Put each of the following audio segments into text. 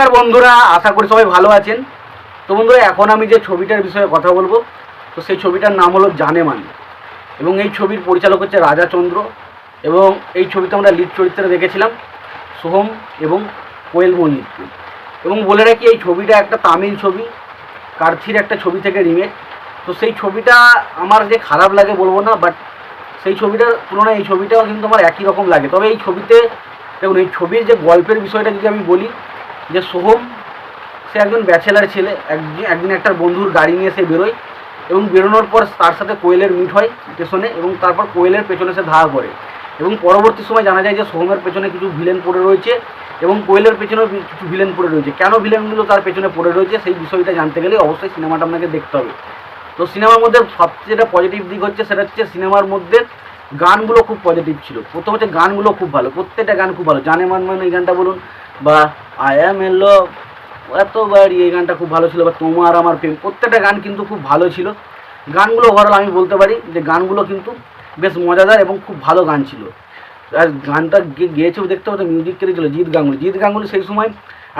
নমস্কার বন্ধুরা, আশা করি সবাই ভালো আছেন। তো বন্ধুরা, এখন আমি যে ছবিটার বিষয়ে কথা বলব, তো সেই ছবিটার নাম হলো জানেমান এবং এই ছবির পরিচালক হচ্ছে রাজাচন্দ্র এবং এই ছবিতে আমরা লিড চরিত্রে দেখেছিলাম সোহম এবং কোয়েল মল্লিককে। এবং বলে রাখি, এই ছবিটা একটা তামিল ছবি, কার্থির একটা ছবি থেকে রিমেক তো সেই ছবিটা আমার যে খারাপ লাগে বলব না বাট সেই ছবিটার তুলনায় এই ছবিটাও কিন্তু আমার একই রকম লাগে। তবে এই ছবিতে, দেখুন, এই ছবির যে গল্পের বিষয়টা যদি আমি বলি যে সোহম, সে একজন ব্যাচেলার ছেলে, একদিন একদিন একটা বন্ধুর গাড়ি নিয়ে সে বেরোয় এবং বেরোনোর পর তার সাথে কোয়েলের মিট হয় স্টেশনে এবং তারপর কোয়েলের পেছনে সে ধাওয়া করে এবং পরবর্তী সময় জানা যায় যে সোহমের পেছনে কিছু ভিলেন পড়ে রয়েছে এবং কোয়েলের পেছনেও কিছু ভিলেন পড়ে রয়েছে। কেন ভিলেনগুলো তার পেছনে পড়ে রয়েছে সেই বিষয়টা জানতে গেলে অবশ্যই সিনেমাটা আপনাকে দেখতে হবে। তো সিনেমার মধ্যে সবচেয়ে পজিটিভ দিক হচ্ছে সেটা হচ্ছে সিনেমার মধ্যে গানগুলো খুব পজিটিভ ছিল। প্রথম হচ্ছে গানগুলো খুব ভালো, প্রত্যেকটা গান খুব ভালো। জানে মান মান এই গানটা বলুন বা আই অ্যাম এ লভ এত বাড়ি এই গানটা খুব ভালো ছিল, বা তোমার আমার প্রেম, প্রত্যেকটা গান কিন্তু খুব ভালো ছিল। গানগুলো ওভারঅল আমি বলতে পারি যে গানগুলো কিন্তু বেশ মজাদার এবং খুব ভালো গান ছিল। আর গানটা গেয়েছেও দেখতে হতো মিউজিক কেটেছিল জিৎ গাঙ্গুলি। জিৎ গাঙ্গুলি সেই সময়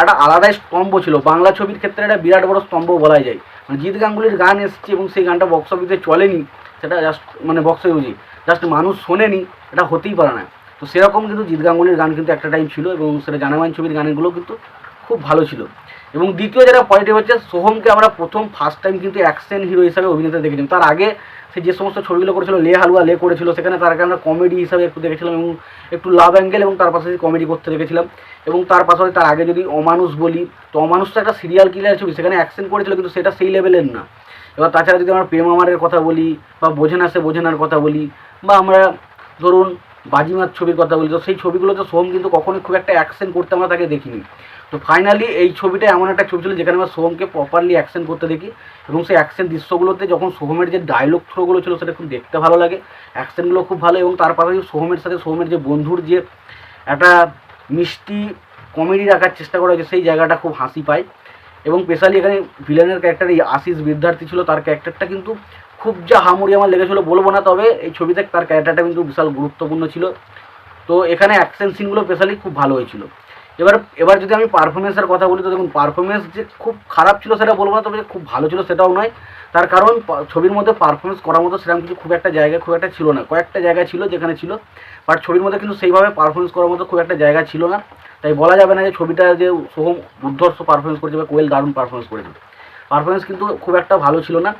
একটা আলাদাই স্তম্ভ ছিল, বাংলা ছবির ক্ষেত্রে একটা বিরাট বড় স্তম্ভ বলা যায়। মানে জিৎ গাঙ্গুলির গান এসছে এবং সেই গানটা বক্স অফিসে চলেনি, সেটা জাস্ট মানে বক্স অফিসে জাস্ট মানুষ শোনেনি, এটা হতেই পারে না। তো সেরকম কিন্তু জিৎ গাঙ্গুলির গান কিন্তু একটা টাইম ছিল এবং সেটা জানামান ছবির গানগুলো কিন্তু খুব ভালো ছিল। এবং দ্বিতীয় যারা পজিটিভ হচ্ছে, সোহমকে আমরা প্রথম ফার্স্ট টাইম কিন্তু অ্যাকশন হিরো হিসাবে অভিনেতা দেখেছিলাম। তার আগে সে যে সমস্ত ছবিগুলো করেছিল, লে হালুয়া লে করেছিল, সেখানে তার আগে আমরা কমেডি হিসাবে একটু দেখেছিলাম এবং একটু লাভ অ্যাঙ্গেল এবং তার পাশাপাশি কমেডি করতে দেখেছিলাম। এবং তার পাশাপাশি তার আগে যদি অমানুষ বলি, তো অমানুষ তো একটা সিরিয়াল কিলার ছবি, সেখানে অ্যাকশন করেছিল কিন্তু সেটা সেই লেভেলের না। এবার তাছাড়া যদি আমরা প্রেম আমারের কথা বলি বা বোঝে না সে বোঝেনার কথা বলি, বা আমরা ধরুন বাজিমাত ছবির কথা বলি। তো সেই ছবিগুলোতে সোহম কিন্তু কখনোই খুব একটা অ্যাকশন করতে আমরা তাকে দেখিনি। তো ফাইনালি এই ছবিটা এমন একটা ছবি ছিল যেখানে আমরা সোহমকে প্রপারলি অ্যাকশন করতে দেখি এবং সেই অ্যাকশন দৃশ্যগুলোতে যখন সোহমের যে ডায়লগ থ্রোগুলো ছিল সেটা খুব দেখতে ভালো লাগে। অ্যাকশনগুলো খুব ভালো এবং তার পাশাপাশি সোহমের সাথে সোহমের যে বন্ধুর যে একটা মিষ্টি কমেডি রাখার চেষ্টা করা হয়েছে সেই জায়গাটা খুব হাসি পায়। এবং স্পেশালি এখানে ভিলেনের ক্যারেক্টার এই আশিস বিদ্যার্থী ছিল, তার ক্যারেক্টারটা কিন্তু খুব যা হামুড়ি আমার লেগেছিলো বলব না, তবে এই ছবিতে তার ক্যারেক্টারটা কিন্তু বিশাল গুরুত্বপূর্ণ ছিল। তো এখানে অ্যাকশন সিনগুলো স্পেশালি খুব ভালো হয়েছিল। এবার এবার যদি আমি পারফরমেন্সের কথা বলি, তো দেখুন পারফরমেন্স যে খুব খারাপ ছিল সেটা বলব না, তবে যে খুব ভালো ছিল সেটাও নয়। তার কারণ ছবির মধ্যে পারফরমেন্স করার মতো সেরকম কিছু খুব একটা জায়গা, খুব একটা ছিল না। কয়েকটা জায়গা ছিল যেখানে ছিল বাট ছবির মধ্যে কিন্তু সেইভাবে পারফরমেন্স করার মতো খুব একটা জায়গা ছিল না। তাই বলা যাবে না যে ছবিটা যে সোহম দুর্ধর্ষ পারফরমেন্স করেছে বা কোয়েল দারুণ পারফরমেন্স করেছে। পারফরমেন্স কিন্তু খুব একটা ভালো ছিল না।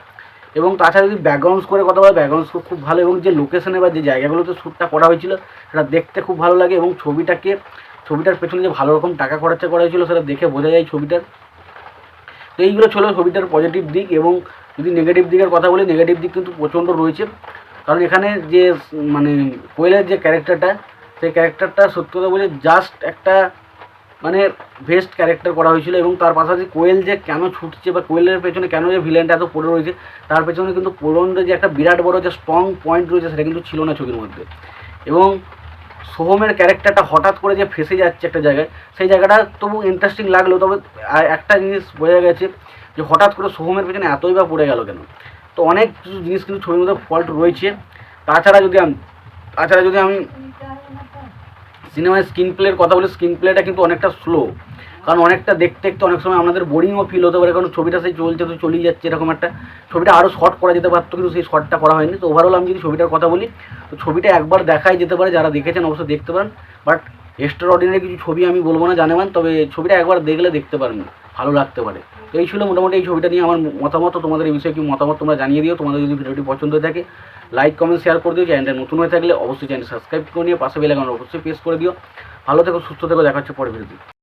এবং তাছাড়া যদি ব্যাকগ্রাউন্ড করে কথা বলে ব্যাকগ্রাউন্ড স্কোর খুব ভালো এবং যে লোকেশনে বা যে জায়গাগুলোতে শ্যুটটা করা হয়েছিল, সেটা দেখতে খুব ভালো লাগে এবং ছবিটাকে, ছবিটার পেছনে যে ভালো রকম টাকা খরচা করা হয়েছিল, সেটা দেখে বোঝা যায় ছবিটার। তো এইগুলো ছিল ছবিটার পজিটিভ দিক এবং যদি নেগেটিভ দিকের কথা বলি নেগেটিভ দিক কিন্তু প্রচণ্ড রয়েছে। কারণ এখানে যে মানে কোয়েলের যে ক্যারেক্টারটা সেই ক্যারেক্টারটা সত্যি কথা বলে জাস্ট একটা মানে বেস্ট ক্যারেক্টার করা হয়েছিল এবং তার পাশাপাশি কোয়েল যে কেন ছুটছে বা কোয়েলের পেছনে কেন যে ভিলেনটা এত পড়ে রয়েছে, তার পেছনে কিন্তু পুরনো যে একটা বিরাট বড় যে স্ট্রং পয়েন্ট রয়েছে সেটা কিন্তু ছিল না ছবির মধ্যে। এবং সোহমের ক্যারেক্টারটা হঠাৎ করে যে ফেসে যাচ্ছে একটা জায়গায়, সেই জায়গাটা তবু ইন্টারেস্টিং লাগল, তবে একটা জিনিস বোঝা গেছে যে হঠাৎ করে সোহমের পেছনে এতই বা পড়ে গেল কেন? তো অনেক কিছু জিনিস কিন্তু ছবির মধ্যে ফল্ট রয়েছে। তাছাড়া যদি আমি তাছাড়া যদি আমি সিনেমায় স্ক্রিন প্লের কথা বলে স্ক্রিন প্লেটা কিন্তু অনেকটা স্লো কারণ অনেকটা দেখতে দেখতে অনেক সময় আমাদের বোরিংও ফিল হতে পারে, কারণ ছবিটা সেই চলছে তো চলেই যাচ্ছে এরকম একটা। ছবিটা আরও শর্ট করা যেতে পারতো, কিন্তু সেই শর্টটা করা হয়নি। তো ওভারঅল আমি যদি ছবিটার কথা বলি, তো ছবিটা একবার দেখাই যেতে পারে, যারা দেখেছেন অবশ্যই দেখতে পারেন। বাট এক্সট্রা অর্ডিনারি কিছু ছবি আমি বলব না জানেন তবে ছবিটা একবার দেখলে দেখতে পারেন ভালো লাগতে পারে। তো এই ছিল মোটামুটি এই ছবিটা নিয়ে আমার মতামত, তোমাদের এই বিষয়ে কি মতামত তোমরা জানিয়ে দিও। তোমাদের যদি ভিডিওটি পছন্দ হয়ে থাকে লাইক কমেন্ট শেয়ার করে দিও। চ্যানেলটা নতুন হয়ে থাকলে অবশ্যই চ্যানেল সাবস্ক্রাইব করে নিয়ে পাশে বেলাকান অবশ্যই প্রেস করে দিও। ভালো থেকো, সুস্থ থেকো, দেখা হচ্ছে পরে ভিডিওতে